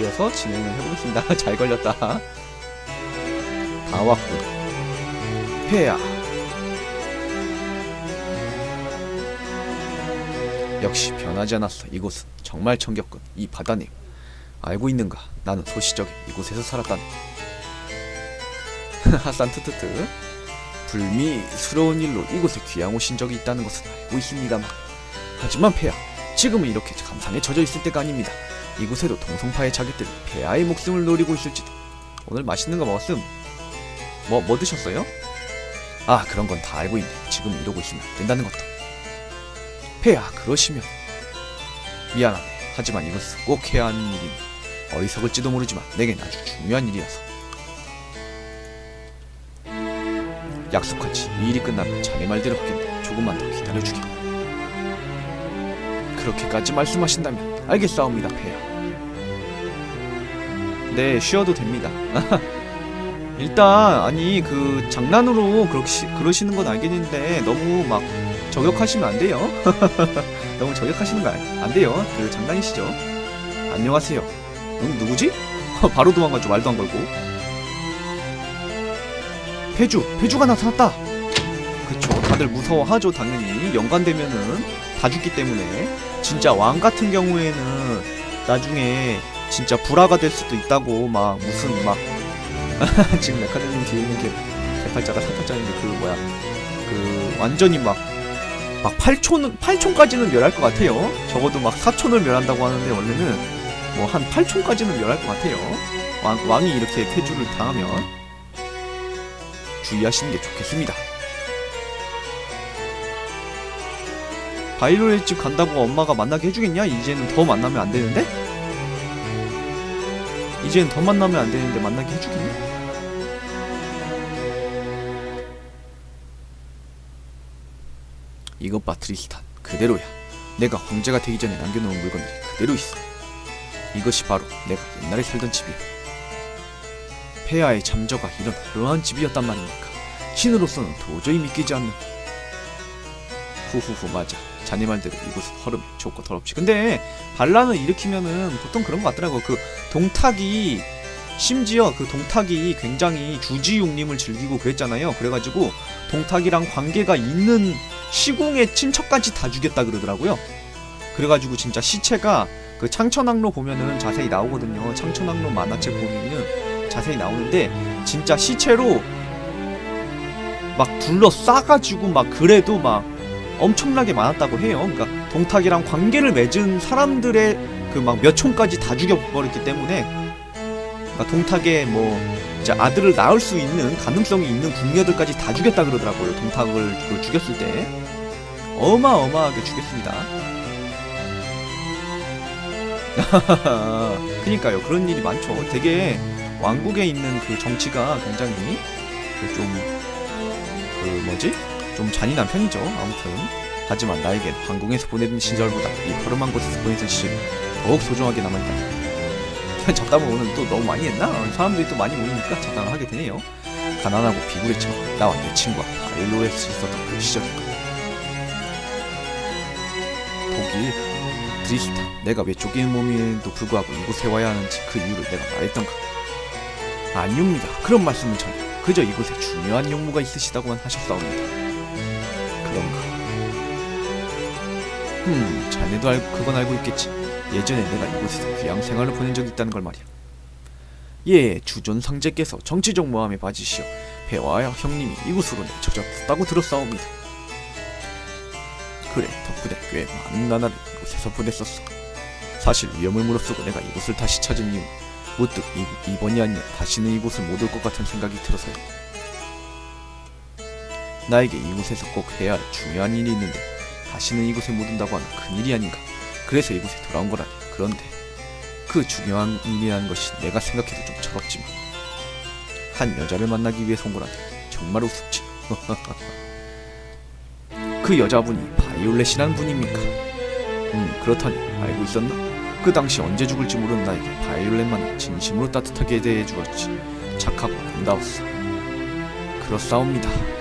이어서 진행을 해보겠습니다. 잘 걸렸다. 다 왔군. 폐야. 역시 변하지 않았어. 이곳은 정말 정겹군. 이 바다님. 알고 있는가? 나는 소시적에 이곳에서 살았다네. 하산 트트트. 불미스러운 일로 이곳에 귀양 오신 적이 있다는 것은 알고 있습니다만. 하지만 폐야, 지금은 이렇게 감상에 젖어 있을 때가 아닙니다. 이곳에도 동성파의 자객들이 폐하의 목숨을 노리고 있을지도. 오늘 맛있는 거 먹었음. 뭐, 뭐 드셨어요? 아, 그런 건 다 알고 있네. 지금 이러고 있으면 안 된다는 것도. 폐야, 그러시면. 미안하네. 하지만 이것은 꼭 해야 하는 일이니. 어리석을지도 모르지만 내겐 아주 중요한 일이라서. 약속하지. 이 일이 끝나면 자네 말대로 하겠네. 조금만 더 기다려주게. 그렇게까지 말씀하신다면 알겠사옵니다, 폐야. 네, 쉬어도 됩니다. 일단 아니 그 장난으로 그러시, 그러시는 건 알겠는데 너무 막 저격하시면 안 돼요. 너무 저격하시는 거 안 돼요. 그 장난이시죠. 안녕하세요. 응 누구지? 바로 도망가죠. 말도 안 걸고. 페주, 페주가 나타났다. 그쵸. 다들 무서워하죠. 당연히 연관되면은 다 죽기 때문에 진짜 왕 같은 경우에는 나중에 진짜 불화가 될 수도 있다고 막 무슨 막 지금 메카드님 뒤에 있는 게 개팔자가 사팔자인데 그 뭐야 그 완전히 막 막 8촌 8촌까지는 멸할 것 같아요. 적어도 막 4촌을 멸한다고 하는데 원래는 뭐 한 8촌까지는 멸할 것 같아요. 왕, 왕이 이렇게 폐주를 당하면 주의하시는 게 좋겠습니다. 바이올렛 집 간다고 엄마가 만나게 해주겠냐? 이제는 더 만나면 안 되는데? 이제는 더 만나면 안 되는데 만나게 해주겠냐? 이것 봐 트리스탄 그대로야. 내가 황제가 되기 전에 남겨놓은 물건들이 그대로 있어. 이것이 바로 내가 옛날에 살던 집이야. 폐하의 잠저가 이런 화려한 집이었단 말입니까? 신으로서는 도저히 믿기지 않는 후후후 맞아. 자네 말대로 이곳은 허름해 좋고 더럽지. 근데 반란을 일으키면은 보통 그런 것 같더라고. 그 동탁이 심지어 그 동탁이 굉장히 주지용님을 즐기고 그랬잖아요. 그래가지고 동탁이랑 관계가 있는 시궁의 친척까지 다 죽였다 그러더라고요. 그래가지고 진짜 시체가 그 창천왕로 보면은 자세히 나오거든요. 창천왕로 만화책 보면은 자세히 나오는데 진짜 시체로 막 둘러 싸가지고 막 그래도 막 엄청나게 많았다고 해요. 그러니까 동탁이랑 관계를 맺은 사람들의 그 막 몇 촌까지 다 죽여버렸기 때문에 그러니까 동탁의 뭐 이제 아들을 낳을 수 있는 가능성이 있는 궁녀들까지 다 죽였다 그러더라고요. 동탁을 그 죽였을 때 어마어마하게 죽였습니다. 그니까요 그런 일이 많죠. 되게 왕국에 있는 그 정치가 굉장히 그좀그 뭐지? 좀 잔인한 편이죠. 아무튼 하지만 나에겐 황궁에서 보내던 시절보다 이 허름한 곳에서 보내던 시절이 더욱 소중하게 남아있다. 잡담을 오늘 또 너무 많이 했나? 사람들이 또 많이 모이니까 잡담을 하게 되네요. 가난하고 비굴했지만 나와 내 친구와 바일로에서 있었던 그 시절인가. 독일 드리스타 내가 왜 쫓기는 몸임에도 불구하고 이곳에 와야 하는지 그 이유를 내가 말했던가. 아니옵니다. 그런 말씀은 전혀. 그저 이곳에 중요한 용무가 있으시다고만 하셨사옵니다. 그런가? 음, 자네도 알, 그건 알고 있겠지. 예전에 내가 이곳에서 귀양 생활을 보낸 적이 있다는 걸 말이야. 예, 주존 상제께서 정치적 모함에 빠지시어 배와 형님이 이곳으로 내쳐졌다고 들었사옵니다. 그래, 덕분에 꽤 많은 나날을 이곳에서 보냈었어. 사실 위험을 무릅쓰고 내가 이곳을 다시 찾은 이유 문득 이, 이번이 아니면 다시는 이곳을 못 올 것 같은 생각이 들어서요. 나에게 이곳에서 꼭 해야 할 중요한 일이 있는데 다시는 이곳에 못 온다고 하는 큰일이 아닌가. 그래서 이곳에 돌아온 거라니. 그런데 그 중요한 일이라는 것이 내가 생각해도 좀 철없지만 한 여자를 만나기 위해서 온 거라니 정말 우습지. 그 여자분이 바이올렛이라는 분입니까? 음 그렇다니 알고 있었나? 그 당시 언제 죽을지 모르는 나에게 바이올렛만은 진심으로 따뜻하게 대해 주었지. 착하고 아름다웠어. 그렇사옵니다.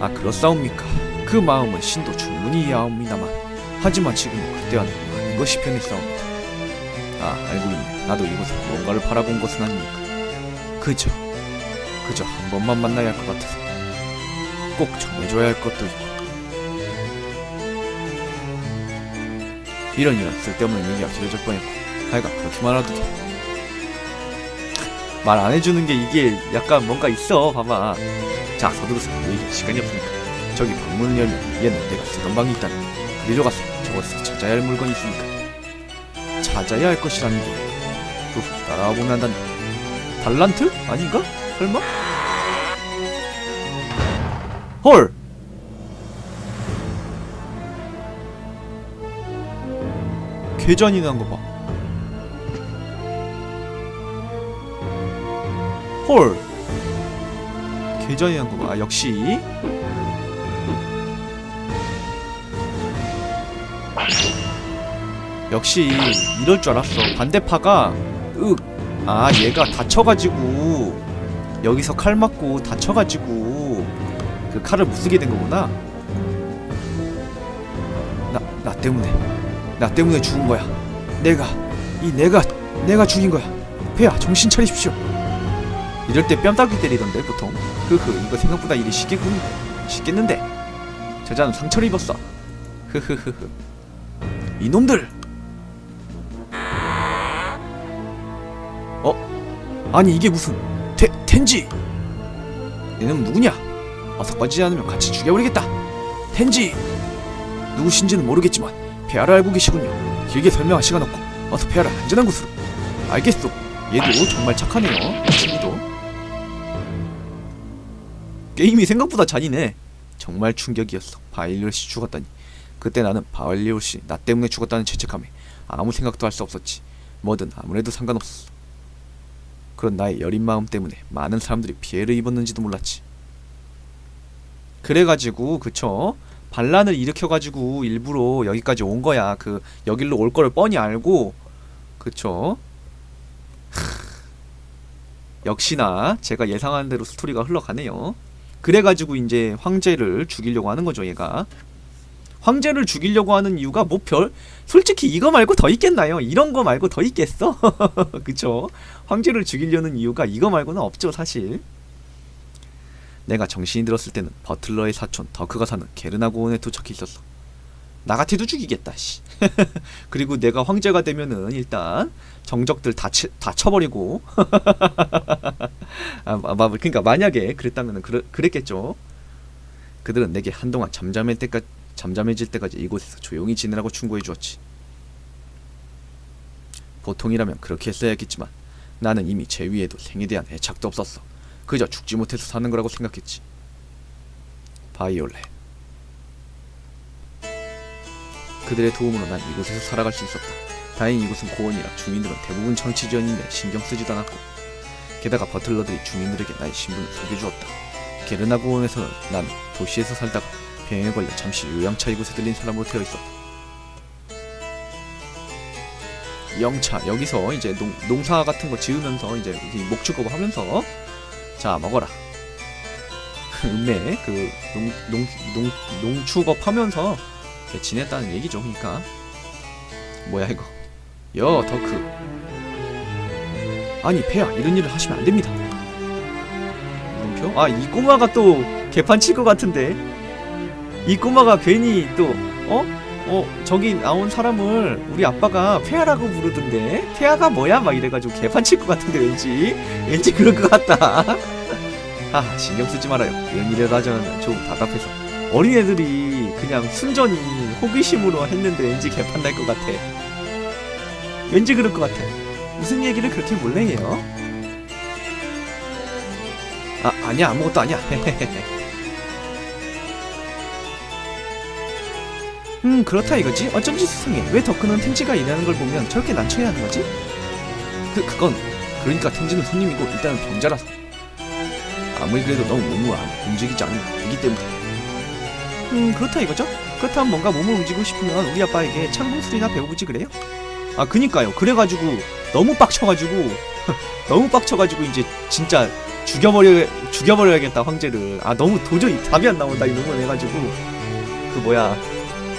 아 그렇사옵니까? 그 마음은 신도 충분히 이해하옵니다만 하지만 지금은 그때와는 많은 것이 변했사옵니다. 아 알고 있네 나도 이곳에 뭔가를 바라본 것은 아니니까 그저 그저 한 번만 만나야 할 것 같아서 꼭 전해줘야 할 것도 있고 이런 이런 쓸데없는 얘기가 길어질 뻔했고 하여간 그렇게 말아도 돼 말 안 해주는 게 이게 약간 뭔가 있어 봐봐 자 서두르세요 왜 시간이 없으니까 저기 방문을 열면 얘는 내가 쓰던 방이 있다니 그리로 가서 저곳에서 찾아야 할 물건이 있으니까 찾아야 할 것이라는 게 후, 따라와 보면 한다니 달란트? 아닌가? 설마? 헐! 괴전이 난거 봐. 헐! 봐. 아, 역시. 역시 이럴 줄 알았어. 반대파가 윽. 아, 얘가 다쳐가지고 여기서 칼 맞고 다쳐가지고 그 칼을 못 쓰게 된 거구나. 나, 나 때문에, 나 때문에 죽은 거야. 내가, 이 내가, 내가 죽인 거야. 폐야, 정신 차리십시오. 이럴 때 뺨따귀 때리던데 보통. 흐흐, 이거 생각보다 일이 쉽겠군. 쉽겠는데. 저자는 상처를 입었어. 흐흐흐흐. 이놈들. 어? 아니 이게 무슨 테, 텐지? 얘는 누구냐? 어서 꺼지지 않으면 같이 죽여버리겠다. 텐지! 누구신지는 모르겠지만 폐하를 알고 계시군요. 길게 설명할 시간 없고 어서 폐하를 안전한 곳으로. 알겠소. 얘도 정말 착하네요. 친구도. 게임이 생각보다 잔인해. 정말 충격이었어. 바일리오시 죽었다니. 그때 나는 바일리오시 나 때문에 죽었다는 죄책감에 아무 생각도 할 수 없었지. 뭐든 아무래도 상관없었어. 그런 나의 여린 마음 때문에 많은 사람들이 피해를 입었는지도 몰랐지. 그래가지고 그쵸 반란을 일으켜가지고 일부러 여기까지 온 거야. 그 여길로 올 거를 뻔히 알고 그쵸. 하... 역시나 제가 예상한 대로 스토리가 흘러가네요. 그래가지고 이제 황제를 죽이려고 하는 거죠, 얘가. 황제를 죽이려고 하는 이유가 뭐 별 솔직히 이거 말고 더 있겠나요? 이런 거 말고 더 있겠어? 그쵸? 황제를 죽이려는 이유가 이거 말고는 없죠, 사실. 내가 정신이 들었을 때는 버틀러의 사촌 더크가 사는 게르나 고원에 도착해 있었어. 나 같아도 죽이겠다, 씨. 그리고 내가 황제가 되면은 일단 정적들 다, 치, 다 쳐버리고. 아, 마, 마, 그러니까 만약에 그랬다면은 그래, 그랬겠죠. 그들은 내게 한동안 잠잠할 때까지 잠잠해질 때까지 이곳에서 조용히 지내라고 충고해 주었지. 보통이라면 그렇게 했어야 했겠지만 나는 이미 제 위에도 생에 대한 애착도 없었어. 그저 죽지 못해서 사는 거라고 생각했지. 바이올렛. 그들의 도움으로 난 이곳에서 살아갈 수 있었다. 다행히 이곳은 고원이라 주민들은 대부분 정치지원인데 신경 쓰지도 않았고 게다가 버틀러들이 주민들에게 나의 신분을 소개해주었다. 게르나 고원에서는 난 도시에서 살다가 병에 걸려 잠시 요양차 이곳에 들린 사람으로 되어 있었다. 영차 여기서 이제 농, 농사 같은 거 지으면서 이제 목축업 하면서 자 먹어라. 음메 그농 농 농 농축업 하면서 지냈다는 얘기죠. 그러니까 뭐야 이거? 여 더크. 아니 폐야 이런 일을 하시면 안 됩니다. 물음표? 아이 꼬마가 또 개판 칠 것 같은데. 이 꼬마가 괜히 또 어? 어 저기 나온 사람을 우리 아빠가 폐하라고 부르던데 폐하가 뭐야 막 이래가지고 개판 칠 것 같은데 왠지 왠지 그럴 것 같다 아 신경 쓰지 말아요 이런 일이라도 하자면 좀 답답해서 어린애들이 그냥 순전히 호기심으로 했는데 왠지 개판 날 것 같아 왠지 그럴 것 같아 무슨 얘기를 그렇게 몰래 해요? 아 아니야 아무것도 아니야 음 그렇다 이거지? 어쩐지 수상해 왜 더크는 텐지가 일하는 걸 보면 저렇게 난처해 하는 거지? 그, 그건 그러니까 텐지는 손님이고 일단은 병자라서 아무리 그래도 너무 몸을 안 움직이지 않는 아기 때문에 음 그렇다 이거죠? 그렇다면 뭔가 몸을 움직이고 싶으면 우리 아빠에게 창공술이나 배워보지 그래요? 아 그니까요. 그래가지고 너무 빡쳐가지고 너무 빡쳐가지고 이제 진짜 죽여버려 죽여버려야겠다 황제를. 아 너무 도저히 답이 안 나온다 이런 걸 해가지고. 그 뭐야.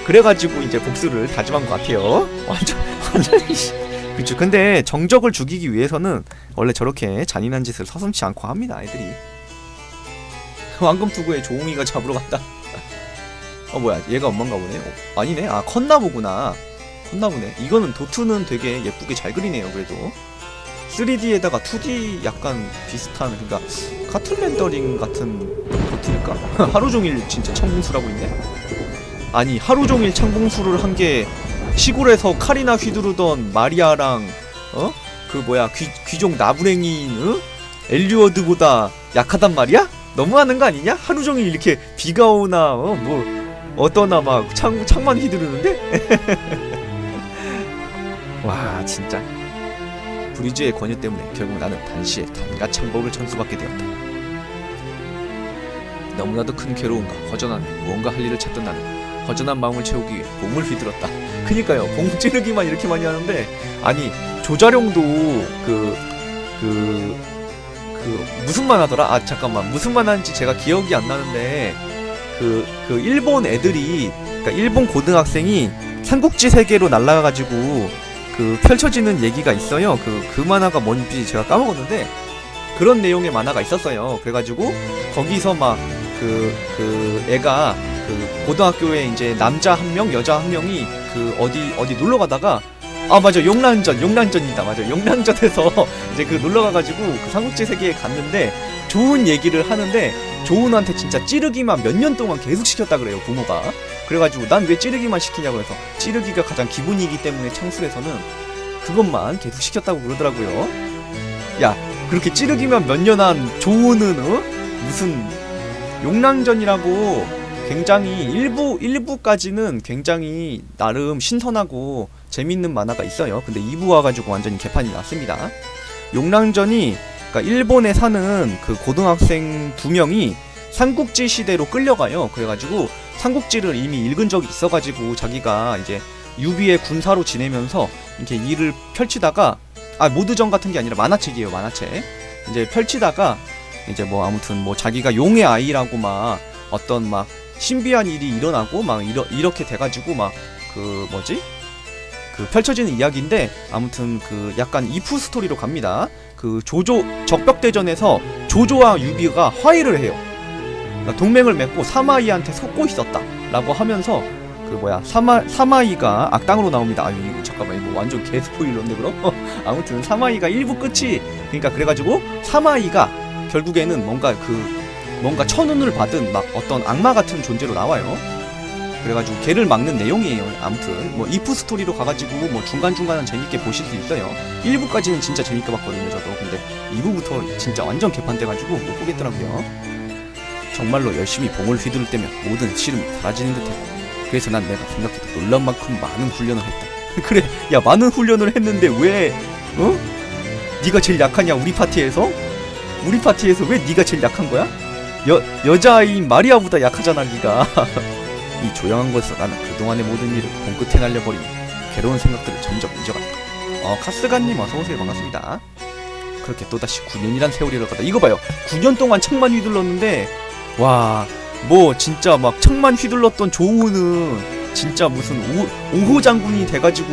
그래가지고 이제 복수를 다짐한 것 같아요. 완전 완전히 씨, 그쵸. 근데 정적을 죽이기 위해서는 원래 저렇게 잔인한 짓을 서슴치 않고 합니다 애들이. 황금투구에 조웅이가 잡으러 간다. 어 뭐야. 얘가 엄마인가 보네. 어, 아니네. 아 컸나 보구나 컸나보네 이거는 도투는 되게 예쁘게 잘 그리네요 그래도 3D에다가 2D 약간 비슷한 그러니까 카툰 렌더링 같은 도트일까? 하루종일 진짜 창공수라고 있네 아니 하루종일 창공수를 한 게 시골에서 칼이나 휘두르던 마리아랑 어? 그 뭐야 귀, 귀족 나부랭이인 어? 엘리워드보다 약하단 말이야? 너무하는 거 아니냐? 하루 종일 이렇게 비가 오나 어? 뭐 어떠나 막 창, 창만 휘두르는데? 와 진짜. 브리즈의 권유 때문에 결국 나는 단시에 단가 창법을 전수받게 되었다. 너무나도 큰 괴로움과 허전함에 무언가 할 일을 찾던 나는 허전한 마음을 채우기 위해 봉을 휘둘렀다. 그니까요 봉 찌르기만 이렇게 많이 하는데 아니 조자룡도 그 그, 그 무슨 만화더라? 아 잠깐만. 무슨 만화인지 제가 기억이 안 나는데 그, 그 일본 애들이 그러니까 일본 고등학생이 삼국지 세계로 날아가가지고 그 펼쳐지는 얘기가 있어요. 그, 그 만화가 뭔지 제가 까먹었는데 그런 내용의 만화가 있었어요. 그래가지고 거기서 막 그, 그 애가 그 고등학교에 이제 남자 한 명, 여자 한 명이 그 어디 어디 놀러 가다가 아 맞아 용란전 용란전이다 맞아 용란전에서 이제 그 놀러 가가지고 그 삼국지 세계에 갔는데 좋은 얘기를 하는데 조은한테 진짜 찌르기만 몇 년 동안 계속 시켰다 그래요 부모가 그래가지고 난 왜 찌르기만 시키냐고 해서 찌르기가 가장 기본이기 때문에 창술에서는 그것만 계속 시켰다고 그러더라고요 야 그렇게 찌르기만 몇 년 한 조은은 어? 무슨 용랑전이라고 굉장히 일부 일부까지는 굉장히 나름 신선하고 재밌는 만화가 있어요. 근데 2부 와가지고 완전히 개판이 났습니다. 용랑전이 그러니까 일본에 사는 그 고등학생 두 명이 삼국지 시대로 끌려가요. 그래가지고 삼국지를 이미 읽은 적이 있어가지고 자기가 이제 유비의 군사로 지내면서 이렇게 일을 펼치다가 아 모드전 같은 게 아니라 만화책이에요 만화책 이제 펼치다가 이제 뭐 아무튼 뭐 자기가 용의 아이라고 막 어떤 막 신비한 일이 일어나고 막 이러, 이렇게 돼가지고 막 그 뭐지 그 펼쳐지는 이야기인데 아무튼 그 약간 이프 스토리로 갑니다. 그 조조 적벽대전에서 조조와 유비가 화해를 해요. 그러니까 동맹을 맺고 사마이한테 속고 있었다라고 하면서 그 뭐야 사마 사마이가 악당으로 나옵니다. 아 이거 잠깐만 이거 완전 개 스포일러인데 그럼 아무튼 사마이가 1부 끝이 그러니까 그래가지고 사마이가 결국에는 뭔가 그 뭔가 천운을 받은 막 어떤 악마 같은 존재로 나와요. 그래가지고 걔를 막는 내용이에요. 아무튼 뭐 이프 스토리로 가가지고 뭐 중간 중간은 재밌게 보실 수 있어요. 1부까지는 진짜 재밌게 봤거든요, 저도. 근데 2부부터 진짜 완전 개판돼가지고 못 보겠더라고요. 정말로 열심히 봉을 휘두를 때면 모든 시름이 사라지는 듯했고 그래서 난 내가 생각해도 놀란 만큼 많은 훈련을 했다. 그래, 야 많은 훈련을 했는데 왜 어? 네가 제일 약하냐 우리 파티에서? 우리 파티에서 왜 네가 제일 약한 거야? 여 여자아이인 마리아보다 약하잖아 네가. 이 조용한 곳에서 나는 그동안의 모든 일을 봉끝에 날려버리며 괴로운 생각들을 점점 잊어갔다. 어 카스가님 어서 오세요 반갑습니다. 그렇게 또다시 9년이란 세월이 흘러가다 이거 봐요 9년 동안 창만 휘둘렀는데 와 뭐 진짜 막 창만 휘둘렀던 조우는 진짜 무슨 오, 오호 장군이 돼가지고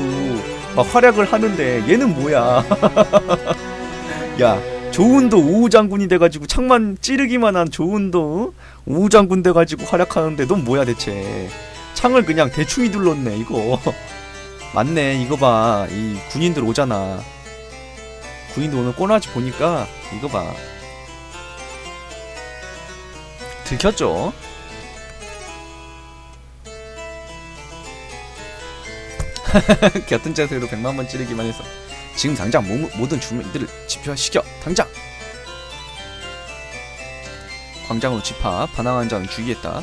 막 활약을 하는데 얘는 뭐야 야 조은도 오우 장군이 돼가지고 창만 찌르기만 한 조은도 오우 장군 돼가지고 활약하는데 넌 뭐야 대체. 창을 그냥 대충 휘둘렀네 이거. 맞네 이거 봐 이 군인들 오잖아. 군인들 오늘 꼬라지 보니까 이거 봐. 들켰죠? 곁은 자세로 100만번 찌르기만 해서 지금 당장 모, 모든 주민들을 집회화시켜 당장! 광장으로 집합 반항한 자는 주의했다.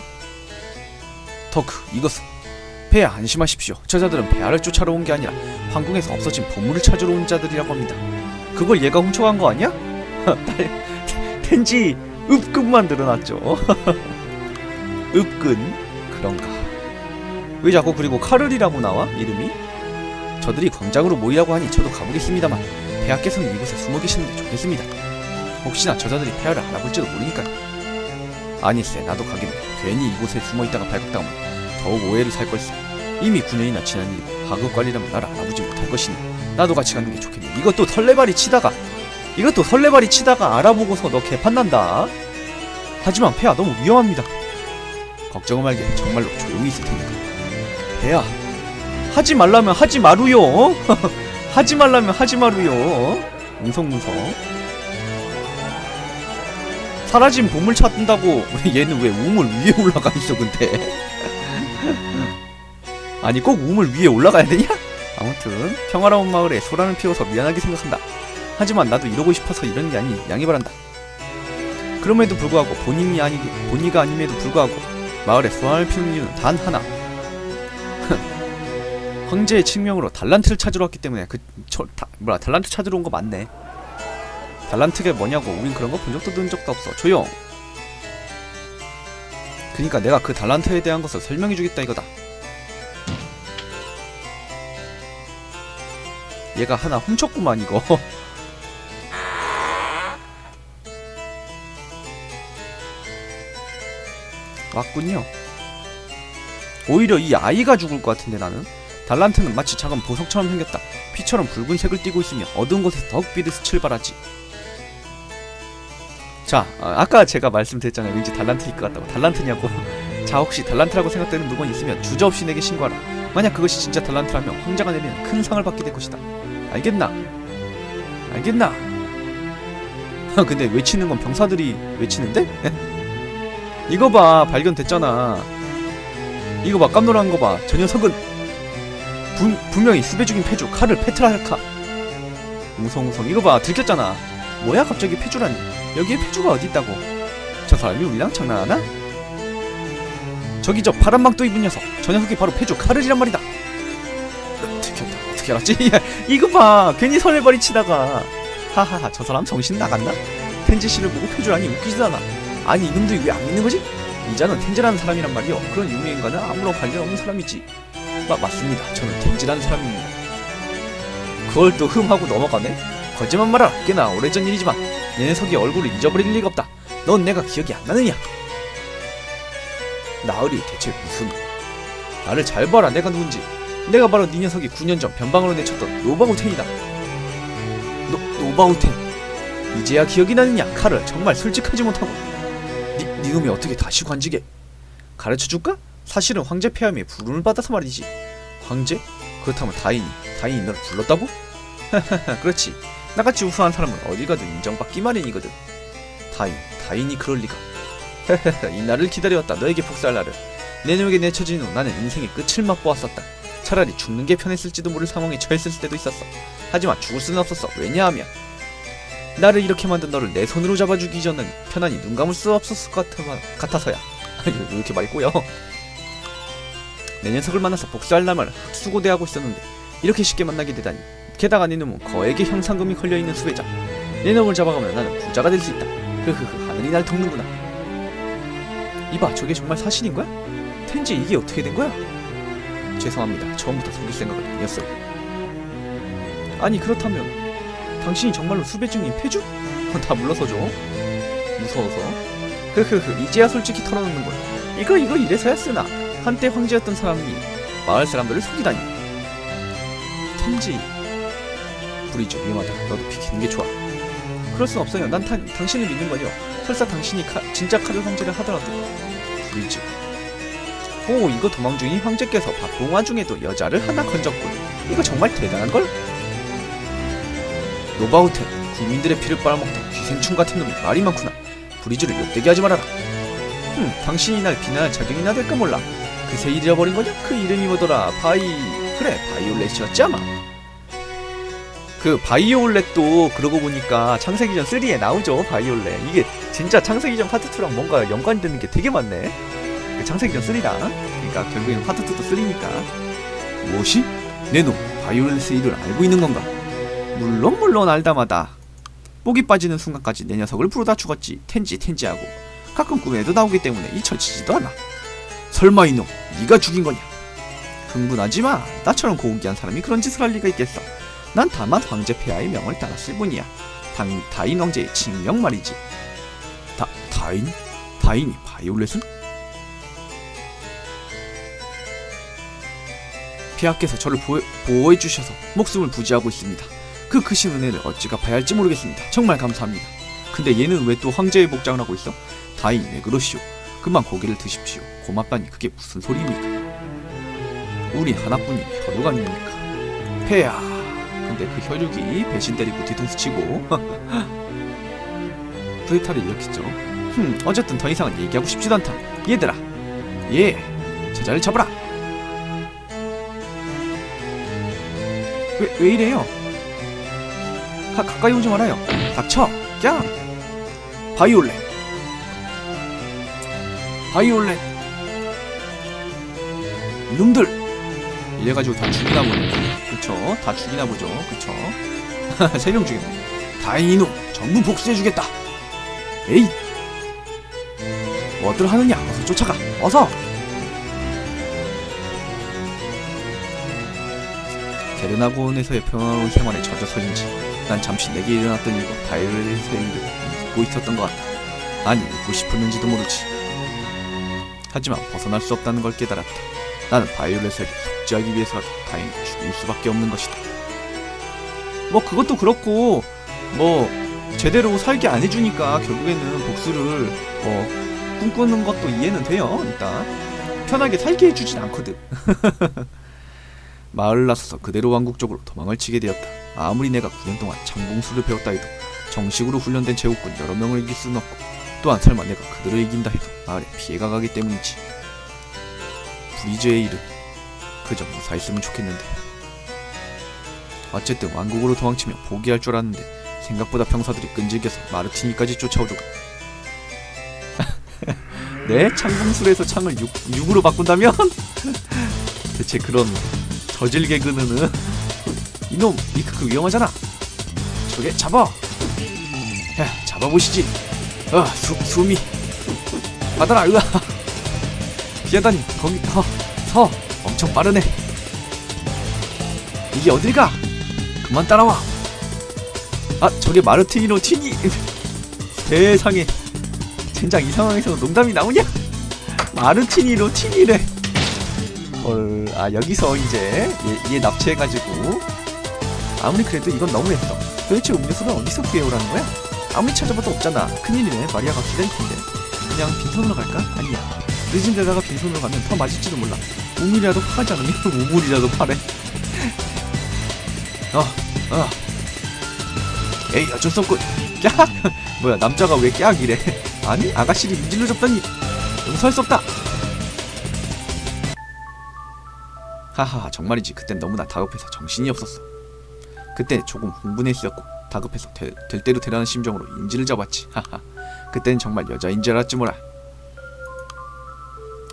터크 이것은 폐하 안심하십시오. 저자들은 폐하를 쫓아러 온 게 아니라 황궁에서 없어진 보물을 찾으러 온 자들이라고 합니다. 그걸 얘가 훔쳐간 거 아니야? 텐지 읍근만 늘어났죠. 읍근 그런가? 왜 자꾸 그리고 카를이라고 나와? 이름이? 저들이 광장으로 모이라고 하니 저도 가보겠습니다만 폐하께서는 이곳에 숨어 계시는 게 좋겠습니다. 혹시나 저자들이 폐하를 알아볼지도 모르니까요. 아니세 나도 가기는 괜히 이곳에 숨어 있다가 발각당하면 더욱 오해를 살 걸세. 이미 9년이나 지난 일이고 하급 관리라면 나를 알아보지 못할 것이니 나도 같이 가는 게 좋겠네. 이것도 설레발이 치다가 이것도 설레발이 치다가 알아보고서 너 개판난다. 하지만 폐야 너무 위험합니다. 걱정을 말게 정말로 조용히 있을 테니까. 폐야 하지 말라면 하지 마루요. 어? 하지 말라면 하지 마루요. 어? 웅성웅성. 사라진 보물 찾는다고 얘는 왜 우물 위에 올라가 있어 근데? 아니 꼭 우물 위에 올라가야 되냐? 아무튼 평화로운 마을에 소란을 피워서 미안하게 생각한다. 하지만 나도 이러고 싶어서 이러는 게 아니 양해 바란다. 그럼에도 불구하고 본인이 아니 본의가 아님에도 불구하고 마을에 소란을 피우는 이유는 단 하나. 황제의 칙명으로 달란트를 찾으러 왔기 때문에 그 저, 다, 뭐야 달란트 찾으러 온 거 맞네. 달란트가 뭐냐고 우린 그런 거 본 적도 든 적도 없어. 조용. 그니까 내가 그 달란트에 대한 것을 설명해 주겠다 이거다. 얘가 하나 훔쳤구만 이거. 왔군요. 오히려 이 아이가 죽을 것 같은데 나는 달란트는 마치 작은 보석처럼 생겼다. 피처럼 붉은색을 띠고 있으며 어두운 곳에서 더욱 빛을 출발하지. 자, 아, 아까 제가 말씀드렸잖아요. 왠지 달란트일 것 같다고. 달란트냐고. 자, 혹시 달란트라고 생각되는 물건이 있으면 주저없이 내게 신고하라. 만약 그것이 진짜 달란트라면 황자가 내리는 큰 상을 받게 될 것이다. 알겠나? 알겠나? 근데 외치는 건 병사들이 외치는데? 이거 봐 발견됐잖아 이거 봐 깜놀한 거 봐 저 녀석은 분, 분명히 수배 중인 패주 칼을 페트라카. 웅성웅성 이거 봐 들켰잖아. 뭐야 갑자기 패주라니 여기에 패주가 어디 있다고. 저 사람이 우리랑 장난하나? 저기 저 파란 망토 입은 녀석. 저 녀석이 바로 패주 카를이란 말이다. 들켰다. 어떻게 알았지? 야, 이거 봐. 괜히 설레발이 치다가. 하하하 저 사람 정신 나갔나? 텐지 씨를 보고 패주라니 웃기지도 않아. 아니 이놈들이 왜 안 믿는 거지? 이자는 텐지라는 사람이란 말이요 그런 유명인과는 아무런 관련 없는 사람이지 마, 맞습니다. 저는 텐지라는 사람입니다. 그걸 또 흠하고 넘어가네? 거짓말 말아라 꽤나 오래전 일이지만 내 녀석이 얼굴을 잊어버릴 리가 없다. 넌 내가 기억이 안 나느냐? 나으리 대체 무슨 나를 잘 봐라. 내가 누군지. 내가 바로 네 녀석이 9년 전 변방으로 내쳤던 노바우텐이다. 노, 노바우텐. 이제야 기억이 나느냐? 칼을 정말 솔직하지 못하고. 니, 니 놈이 어떻게 다시 관직에 가르쳐줄까? 사실은 황제 폐함에 부름을 받아서 말이지 황제? 그렇다면 다인이 다인이 너를 불렀다고? 그렇지 나같이 우수한 사람은 어디 가든 인정받기 마련이거든 다인 다인이 그럴 리가 이 날을 기다려왔다 너에게 복수할 날을 내 놈에게 내쳐진 후 나는 인생의 끝을 맛보았었다 차라리 죽는 게 편했을지도 모를 상황에 처했을 때도 있었어 하지만 죽을 수는 없었어 왜냐하면 나를 이렇게 만든 너를 내 손으로 잡아주기 전엔 편안히 눈 감을 수 없었을 것 같아, 같아서야. 왜 이렇게 말이 꼬여? 내 녀석을 만나서 복수할 날만 수고대하고 있었는데 이렇게 쉽게 만나게 되다니. 게다가 네 놈은 거액의 형상금이 걸려있는 수배자. 내 놈을 잡아가면 나는 부자가 될 수 있다. 흐흐흐 하늘이 날 돕는구나. 이봐 저게 정말 사실인 거야? 텐지 이게 어떻게 된 거야? 죄송합니다. 처음부터 속일 생각은 아니었어요. 아니 그렇다면 당신이 정말로 수배 중인 패주? 다 물러서줘. 무서워서. 흐흐흐 이제야 솔직히 털어놓는 거야. 이거 이거 이래서야 쓰나. 한때 황제였던 사람이 마을 사람들을 속이다니. 텐지. 불이죠 위험하다. 너도 비키는 게 좋아. 그럴 순 없어요. 난 타, 당신을 믿는 거요. 설사 당신이 카, 진짜 카드 황제를 하더라도. 불이죠. 오 이거 도망 중인 황제께서 바쁜 와중에도 여자를 하나 건졌군. 이거 정말 대단한 걸? 노바우텐 국민들의 피를 빨아먹던 기생충 같은 놈이 말이 많구나 브리즈를 욕되게 하지 말아라 흠 당신이 날 비난할 자격이나 될까 몰라 그새 잃어버린 거냐? 그 이름이 뭐더라? 바이 그래 바이올렛이었지 아마 그 바이올렛도 그러고 보니까 창세기 전 3에 나오죠 바이올렛. 이게 진짜 창세기 전 파트 2랑 뭔가 연관이 되는 게 되게 많네. 그 창세기 전 3랑. 그러니까 결국에는 파트 2도 3니까. 무엇이? 내놈 바이올렛의 일을 알고 있는 건가? 물론 물론 알다마다. 뽁이 빠지는 순간까지 내 녀석을 부르다 죽었지. 텐지 텐지하고. 가끔 꿈에도 나오기 때문에 잊혀지지도 않아 설마 이놈 네가 죽인 거냐 흥분하지 마 나처럼 고귀한 사람이 그런 짓을 할 리가 있겠어 난 다만 황제 폐하의 명을 따랐을 뿐이야 당, 다인 왕제의 칙명 말이지 다, 다인? 다인이 바이올렛을? 폐하께서 저를 보호, 보호해 주셔서 목숨을 부지하고 있습니다. 그 크신 은혜를 어찌 갚아야 할지 모르겠습니다. 정말 감사합니다. 근데 얘는 왜 또 황제의 복장을 하고 있어? 다인 왜 그러시오? 그만 고개를 드십시오. 고맙다니 그게 무슨 소리입니까? 우리 하나뿐인 혈육 아닙니까? 폐하. 근데 그 혈육이 배신 때리고 뒤통수 치고 쿠데타를 일으켰죠. 흠, 어쨌든 더 이상은 얘기하고 싶지도 않다. 얘들아, 예, 제자를 잡아라. 왜, 왜 이래요? 가, 가까이 오지 말아요. 닥쳐, 야. 바이올렛, 바이올렛. 이놈들. 이래가지고 다 죽이나 보네. 그쵸? 다 죽이나 보죠. 그쵸? 세 명 죽였네. 다행히 이놈 전부 복수해주겠다. 에이. 뭐들 하느냐? 어서 쫓아가. 어서. 게르나곤에서의 평화로운 생활에 젖어서인지 난 잠시 내게 일어났던 일과 바이올렛의 일을 잊고 있었던 것 같다. 아니 잊고 싶었는지도 모르지. 하지만 벗어날 수 없다는 걸 깨달았다. 나는 바이올렛에게 속죄하기 위해서라도 다행히 죽일 수밖에 없는 것이다. 뭐 그것도 그렇고 뭐 제대로 살게 안 해주니까 결국에는 복수를 뭐 꿈꾸는 것도 이해는 돼요. 일단 편하게 살게 해주진 않거든. 마을 나서서 그대로 왕국 쪽으로 도망을 치게 되었다. 아무리 내가 9년 동안 장공수를 배웠다 해도 정식으로 훈련된 제국군 여러 명을 이길 수는 없고 또한 설마 내가 그들을 이긴다 해도 마을에 피해가 가기 때문이지. 브리즈의 일은 그저 무사했으면 좋겠는데. 어쨌든 왕국으로 도망치며 포기할 줄 알았는데 생각보다 병사들이 끈질겨서 마르티니까지 쫓아오더군. 네? 창공술에서 창을 6, 6으로 바꾼다면? 대체 그런 저질 개그는 이놈 리크크 위험하잖아 저게 잡아 야 잡아보시지 어 수, 숨이 받아라 으아. 피하다니 거기 서, 서. 엄청 빠르네. 이게 어딜 가? 그만 따라와. 아 저게 마르티니노 티니 세상에. 젠장 이 상황에서 농담이 나오냐? 마르티니노 티니래. 헐, 아 여기서 이제 얘, 얘 납치해가지고. 아무리 그래도 이건 너무했어. 도대체 음료수는 어디서 구해오라는 거야? 아무리 찾아봐도 없잖아. 큰일이네. 마리아가 기다릴 텐데. 그냥 빈손으로 갈까? 아니야. 늦은 데다가 빈손으로 가면 더 맛있지도 몰라. 우물이라도 파지 않으면 우물이라도 파래. 어, 어. 에이 어쩔 수 없고. 깍! 뭐야 남자가 왜 깍이래? 아니 아가씨를 인질로 잡다니 용서할 수 없다. 하하 정말이지 그땐 너무나 다급해서 정신이 없었어 그때 조금 흥분했었고 다급해서 되, 될 대로 되라는 심정으로 인지를 잡았지. 하하. 그땐 정말 여자인 줄 알았지 뭐라.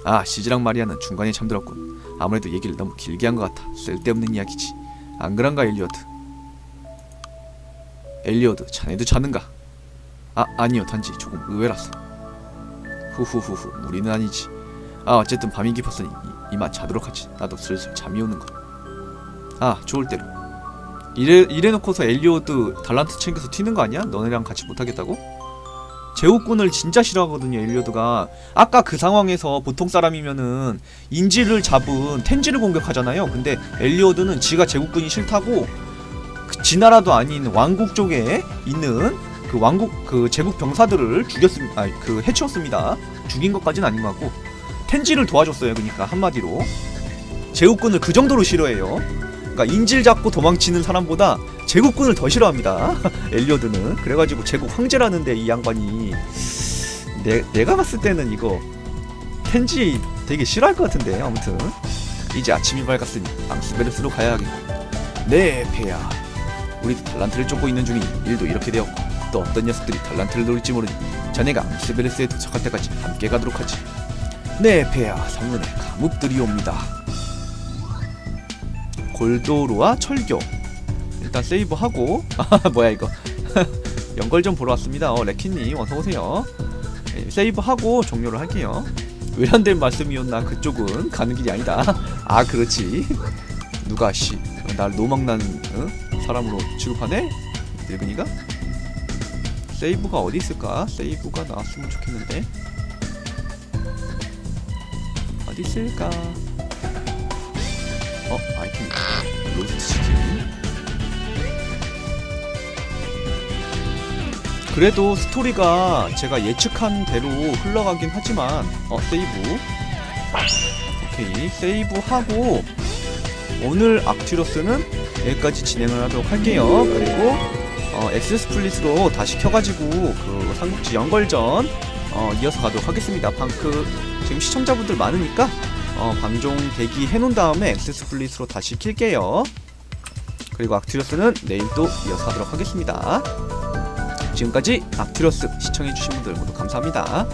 아 시즈랑 마리아는 중간에 잠들었군. 아무래도 얘기를 너무 길게 한 것 같아 쓸데없는 이야기지. 안 그런가 엘리어드? 엘리어드 자네도 자는가? 아 아니요. 단지 조금 의외라서. 후후후후. 우리는 아니지. 아 어쨌든 밤이 깊었으니 이- 이만 자도록 하지. 나도 슬슬 잠이 오는 걸아 좋을 대로 이래, 이래놓고서 엘리오드 달란트 챙겨서 튀는 거 아니야? 너네랑 같이 못하겠다고? 제국군을 진짜 싫어하거든요 엘리오드가 아까 그 상황에서 보통 사람이면은 인지를 잡은 텐지를 공격하잖아요 근데 엘리오드는 지가 제국군이 싫다고 그 지나라도 아닌 왕국 쪽에 있는 그 왕국 그 제국 병사들을 죽였습니다 아니 그 해치웠습니다 죽인 것까지는 아닌 것 같고 텐지를 도와줬어요. 그러니까 한마디로 제국군을 그 정도로 싫어해요. 그러니까 인질 잡고 도망치는 사람보다 제국군을 더 싫어합니다. 엘리오드는. 그래가지고 제국 황제라는데 이 양반이 내, 내가 봤을 때는 이거 텐지 되게 싫어할 것 같은데 아무튼. 이제 아침이 밝았으니 앙스베르스로 가야 하겠고 네 폐야 우리도 달란트를 쫓고 있는 중이니 일도 이렇게 되었고 또 어떤 녀석들이 달란트를 노릴지 모르니 자네가 앙스베르스에 도착할 때까지 함께 가도록 하지. 네, 폐하. 성문에 감옥들이 옵니다. 골도루와 철교. 일단 세이브하고 아 뭐야 이거 연걸 좀 보러 왔습니다. 어 레키님 어서 오세요. 네, 세이브하고 종료를 할게요. 외란된 말씀이었나 그쪽은 가는 길이 아니다. 아 그렇지. 누가 씨날 노망난 응? 사람으로 취급하네? 늙은이가? 세이브가 어디 있을까? 세이브가 나왔으면 좋겠는데. 어디 있을까? 어 아이템. 로스트 치킨. 그래도 스토리가 제가 예측한 대로 흘러가긴 하지만 어 세이브 오케이 세이브 하고 오늘 악튜러스는 여기까지 진행을 하도록 할게요 그리고 어, 엑스 스플릿으로 다시 켜가지고 그 삼국지 연걸전 어, 이어서 가도록 하겠습니다 방그 지금 시청자분들 많으니까 어, 방종 대기 해놓은 다음에 엑스 스플릿으로 다시 킬게요 그리고 악튜러스는 내일 또 이어서 하도록 하겠습니다 지금까지 악튜러스 시청해주신 분들 모두 감사합니다.